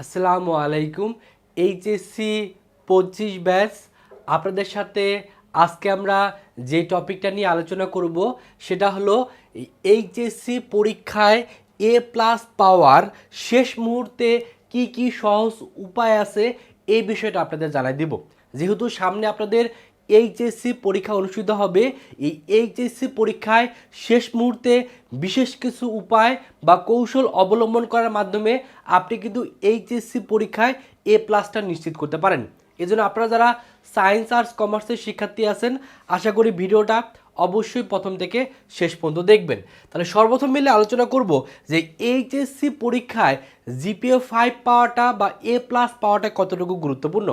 আসসালামু আলাইকুম। এইচএসসি পঁচিশ ব্যাচ, আপনাদের সাথে আজকে আমরা যে টপিকটা নিয়ে আলোচনা করব, সেটা হলো এইচএসসি পরীক্ষায় এ প্লাস পাওয়ার শেষ মুহূর্তে কি কি সহজ উপায় আছে, এই বিষয়টা আপনাদের জানাই দিব। যেহেতু সামনে আপনাদের এইচএসসি পরীক্ষা অনুষ্ঠিত হবে। এই এইচএসসি পরীক্ষায় শেষ মুহূর্তে বিশেষ কিছু উপায় বা কৌশল অবলম্বন করার মাধ্যমে আপনি কিন্তু এইচএসসি পরীক্ষায় এ প্লাসটা নিশ্চিত করতে পারেন। এজন্য আপনারা যারা সায়েন্স আর্টস কমার্সের শিক্ষার্থী আছেন, আশা করি ভিডিওটা অবশ্যই প্রথম থেকে শেষ পর্যন্ত দেখবেন। তাহলে সর্বপ্রথম মিলে আলোচনা করব যে এইচএসসি পরীক্ষায় জিপিএ ফাইভ পাওয়াটা বা এ প্লাস পাওয়াটা কতটুকু গুরুত্বপূর্ণ।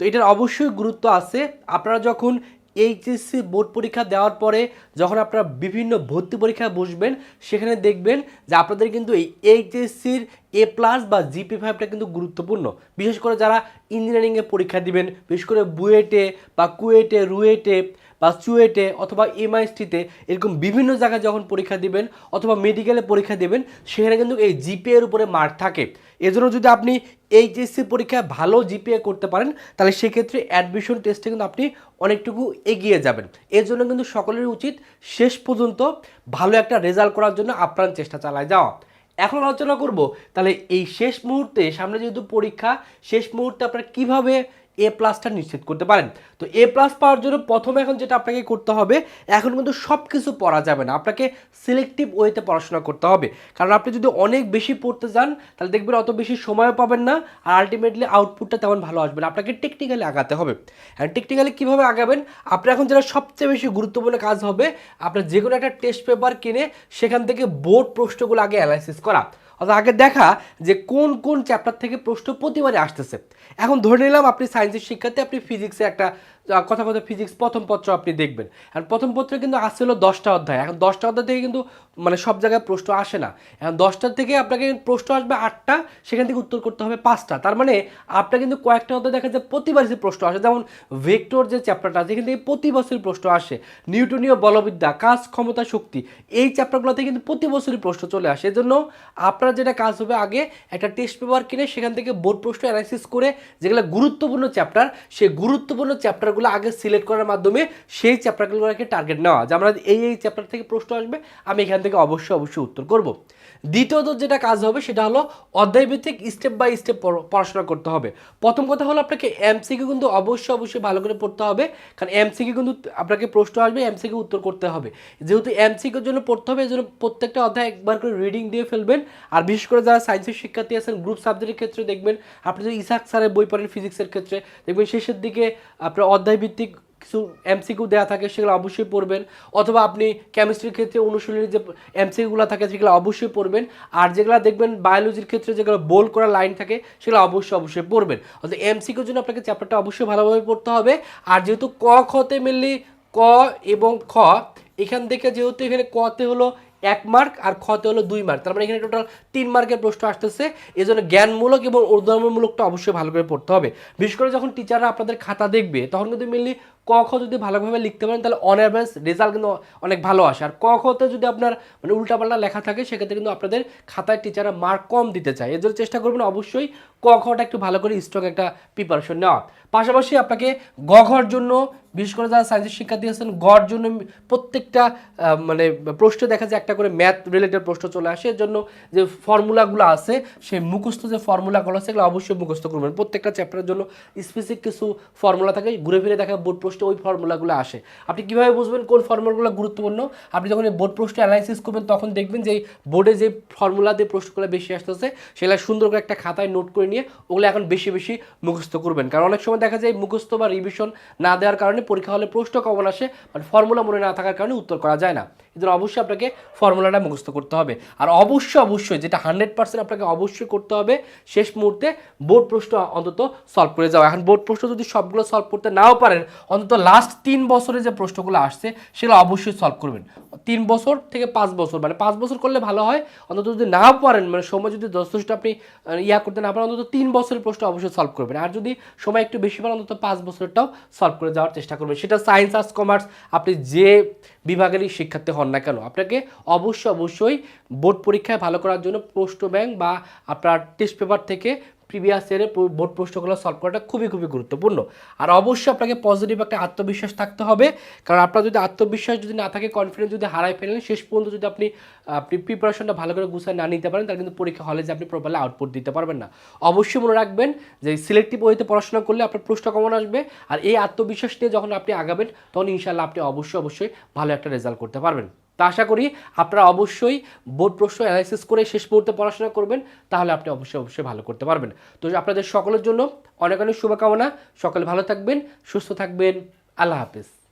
তো এটার অবশ্যই গুরুত্ব আছে। আপনারা যখন এইচএসসি বোর্ড পরীক্ষা দেওয়ার পরে যখন আপনারা বিভিন্ন ভর্তি পরীক্ষায় বসবেন, সেখানে দেখবেন যে আপনাদের কিন্তু এই এইচএসসির এ প্লাস বা জিপি ফাইভটা কিন্তু গুরুত্বপূর্ণ। বিশেষ করে যারা ইঞ্জিনিয়ারিংয়ে পরীক্ষা দিবেন, বিশেষ করে বুয়েটে বা কুয়েটে, রুয়েটে বা চুয়েটে অথবা এমআইএসটিতে এরকম বিভিন্ন জায়গায় যখন পরীক্ষা দিবেন অথবা মেডিকেলে পরীক্ষা দেবেন, সেখানে কিন্তু এই জিপিএর উপরে মার্ক থাকে। এজন্য যদি আপনি এইচএসসি পরীক্ষায় ভালো জিপিএ করতে পারেন, তাহলে সেক্ষেত্রে অ্যাডমিশন টেস্টে কিন্তু আপনি অনেকটুকু এগিয়ে যাবেন। এর জন্য কিন্তু সকলের উচিত শেষ পর্যন্ত ভালো একটা রেজাল্ট করার জন্য আপ্রাণ চেষ্টা চালায় যাওয়া। এখন আলোচনা করব, তাহলে এই শেষ মুহূর্তে সামনে যেহেতু পরীক্ষা, শেষ মুহূর্তে আপনারা কীভাবে এ প্লাসটা নিশ্চিত করতে পারেন। তো এ প্লাস পাওয়ার জন্য প্রথমে এখন যেটা আপনাকে করতে হবে, এখন কিন্তু সব কিছু পড়া যাবে না। আপনাকে সিলেক্টিভ ওয়েতে পড়াশোনা করতে হবে। কারণ আপনি যদি অনেক বেশি পড়তে যান, তাহলে দেখবেন অত বেশি সময়ও পাবেন না আর আলটিমেটলি আউটপুটটা তেমন ভালো আসবে না। আপনাকে টেকনিক্যালি আগাতে হবে। আর টেকনিক্যালি কীভাবে আগাবেন? আপনার এখন যেটা সবচেয়ে বেশি গুরুত্বপূর্ণ কাজ হবে, আপনার যে কোনো একটা টেস্ট পেপার কিনে সেখান থেকে বোর্ড প্রশ্নগুলো আগে অ্যানালাইসিস করা। অর্থাৎ আগে দেখা যে কোন কোন চ্যাপ্টার থেকে প্রশ্ন প্রতিবারে আসতেছে। এখন ধরে নিলাম আপনি সায়েন্সের শিক্ষার্থী, আপনি ফিজিক্সে একটা কথা কথা ফিজিক্স প্রথম পত্র আপনি দেখবেন। আর প্রথম পত্রে কিন্তু আসছে হলো দশটা অধ্যায়। এখন দশটা অধ্যায় থেকে কিন্তু মানে সব জায়গায় প্রশ্ন আসে না। এখন দশটার থেকে আপনাকে প্রশ্ন আসবে আটটা, সেখান থেকে উত্তর করতে হবে পাঁচটা। তার মানে আপনার কিন্তু কয়েকটা অধ্যায় দেখা যায় প্রতিবার যে প্রশ্ন আসে। যেমন ভেক্টর যে চ্যাপ্টারটা আছে, এখান থেকে প্রতি বছরই প্রশ্ন আসে। নিউটনীয় বলবিদ্যা, কাজ, ক্ষমতা, শক্তি, এই চ্যাপ্টারগুলোতে কিন্তু প্রতি বছরই প্রশ্ন চলে আসে। এজন্য আপনার যেটা কাজ হবে আগে একটা টেস্ট পেপার কিনে সেখান থেকে বোর্ড প্রশ্ন অ্যানালাইসিস করে যেগুলো গুরুত্বপূর্ণ চ্যাপ্টার সেই গুরুত্বপূর্ণ চ্যাপ্টারগুলো আগে সিলেক্ট করার মাধ্যমে সেই চ্যাপ্টারগুলোকে টার্গেট নেওয়া যে আমরা এই এই চ্যাপ্টার থেকে প্রশ্ন আসবে, আমি এখান থেকে অবশ্যই অবশ্যই উত্তর করব। দ্বিতীয়ত যেটা কাজ হবে, সেটা হলো অধ্যায়ভিত্তিক স্টেপ বাই স্টেপ পড়াশোনা করতে হবে। প্রথম কথা হলো আপনাকে এমসিকিউ কিন্তু অবশ্যই অবশ্যই ভালো করে পড়তে হবে। কারণ এমসিকিউ কিন্তু আপনাকে প্রশ্ন আসবে এমসিকিউ উত্তর করতে হবে। যেহেতু এমসিকিউর জন্য পড়তে হবে এই জন্য প্রত্যেকটা অধ্যায় একবার করে রিডিং দিয়ে ফেলবেন। আর বিশেষ করে যারা সায়েন্সের শিক্ষার্থী আছেন গ্রুপ সাবজেক্টের ক্ষেত্রে দেখবেন, আপনি যদি ইসাক স্যারের বই পড়েন ফিজিক্সের ক্ষেত্রে, দেখবেন শেষের দিকে আপনার অধ্যায় ভিত্তিক কিছু এমসিকিউ দেওয়া থাকে, সেগুলো অবশ্যই পড়বেন। অথবা আপনি কেমিস্ট্রির ক্ষেত্রে অনুশীলনের যে এমসিকিউগুলো থাকে, সেগুলো অবশ্যই পড়বেন। আর যেগুলো দেখবেন বায়োলজির ক্ষেত্রে যেগুলো বোল করা লাইন থাকে, সেগুলো অবশ্যই অবশ্যই পড়বেন। অর্থাৎ এমসিকিউর জন্য আপনাকে চ্যাপ্টারটা অবশ্যই ভালোভাবে পড়তে হবে। আর যেহেতু ক খতে মেনলি ক এবং খ, এখান থেকে যেহেতু এখানে কতে হলো এক মার্ক আর খতে হলো দুই মার্ক তার মানে এখানে টোটাল তিন মার্কের প্রশ্ন আসতেছে। এই জন্য জ্ঞানমূলক এবং উদ্যমমূলকটা অবশ্যই ভালো করে পড়তে হবে। বিশেষ করে যখন টিচাররা আপনাদের খাতা দেখবে, তখন কিন্তু মেনলি ক খ যদি ভালোভাবে লিখতে পারেন, তাহলে অন অ্যাভারেজ রেজাল্ট কিন্তু অনেক ভালো আসে। আর ক খতে যদি আপনার মানে উল্টাপাল্টা লেখা থাকে, সেক্ষেত্রে কিন্তু আপনাদের খাতায় টিচাররা মার্ক কম দিতে চায়। এর জন্য চেষ্টা করবেন অবশ্যই ক খটা একটু ভালো করে স্ট্রং একটা প্রিপারেশন নেওয়া। পাশাপাশি আপনাকে গ ঘর জন্য, বিশেষ করে যারা সায়েন্সের শিক্ষার্থী আছেন গড় জন্য প্রত্যেকটা মানে প্রশ্ন দেখা যায়, একটা করে ম্যাথ রিলেটেড প্রশ্ন চলে আসে। এর জন্য যে ফর্মুলাগুলো আছে, সেই মুখস্থ যে ফর্মুলাগুলো আছে, সেগুলো অবশ্যই মুখস্থ করবেন। প্রত্যেকটা চ্যাপ্টারের জন্য স্পেসিফিক কিছু ফর্মুলা থাকে, ঘুরে ফিরে দেখা বোর্ড ওই ফর্মুলাগুলো আসে। আপনি কীভাবে বুঝবেন কোন ফর্মুলাগুলো গুরুত্বপূর্ণ? আপনি যখন বোর্ড প্রশ্ন অ্যানালাইসিস করবেন, তখন দেখবেন যে বোর্ডে যে ফর্মুলা দিয়ে প্রশ্নগুলো বেশি আসতেছে, সেগুলো সুন্দর করে একটা খাতায় নোট করে নিয়ে ওগুলো এখন বেশি বেশি মুখস্থ করবেন। কারণ অনেক সময় দেখা যায় মুখস্থ বা রিভিশন না দেওয়ার কারণে পরীক্ষা হলে প্রশ্ন কমন আসে বাট ফর্মুলা মনে না থাকার কারণে উত্তর করা যায় না। জন্য অবশ্যই আপনাকে ফর্মুলাটা মুখস্থ করতে হবে। আর অবশ্যই অবশ্যই যেটা হান্ড্রেড পার্সেন্ট আপনাকে অবশ্যই করতে হবে, শেষ মুহূর্তে বোর্ড প্রশ্ন অন্তত সলভ করে যাওয়া। এখন বোর্ড প্রশ্ন যদি সবগুলো সলভ করতে নাও পারেন, অন্তত লাস্ট তিন বছরে যে প্রশ্নগুলো আসছে, সেগুলো অবশ্যই সলভ করবেন। তিন বছর থেকে পাঁচ বছর মানে পাঁচ বছর করলে ভালো হয়, অন্তত যদি নাও পারেন মানে সময় যদি যথেষ্ট আপনি ইয়া করতে না পারেন, অন্তত তিন বছরের প্রশ্ন অবশ্যই সলভ করবেন। আর যদি সময় একটু বেশি পান, অন্তত পাঁচ বছরটাও সলভ করে যাওয়ার চেষ্টা করবেন। সেটা সায়েন্স আর্টস কমার্স আপনি যে বিভাগেরই শিক্ষার্থী হন না কেন? আপনাকে অবশ্যই অবশ্যই বোর্ড পরীক্ষায় ভালো করার জন্য পোস্ট ব্যাংক বা আপনার টেস্ট পেপার থেকে প্রিভিয়াস ইয়ারে বোর্ড প্রশ্নগুলো সলভ করাটা খুবই খুবই গুরুত্বপূর্ণ। আর অবশ্যই আপনাকে পজিটিভ একটা আত্মবিশ্বাস থাকতে হবে। কারণ আপনার যদি আত্মবিশ্বাস যদি না থাকে কনফিডেন্স যদি হারাই ফেলেন, শেষ পর্যন্ত যদি আপনি আপনি প্রিপারেশনটা ভালো করে গুছিয়ে না নিতে পারেন, তাহলে কিন্তু পরীক্ষা হলে যে আপনি প্রপারলি আউটপুট দিতে পারবেন না। অবশ্যই মনে রাখবেন যে সিলেক্টিভ ওয়েতে পড়াশোনা করলে আপনার প্রশ্ন কমন আসবে। আর এই আত্মবিশ্বাস নিয়ে যখন আপনি আগাবেন, তখন ইনশাল্লাহ আপনি অবশ্যই অবশ্যই ভালো একটা রেজাল্ট করতে পারবেন। তা আশা করি আপনারা অবশ্যই বোর্ড প্রশ্ন অ্যানালাইসিস করে শেষ মুহূর্তে পড়াশোনা করবেন, তাহলে আপনি অবশ্যই অবশ্যই ভালো করতে পারবেন। তো আপনাদের সকলের জন্য অনেক অনেক শুভকামনা, সকলে ভালো থাকবেন, সুস্থ থাকবেন, আল্লাহ হাফিজ।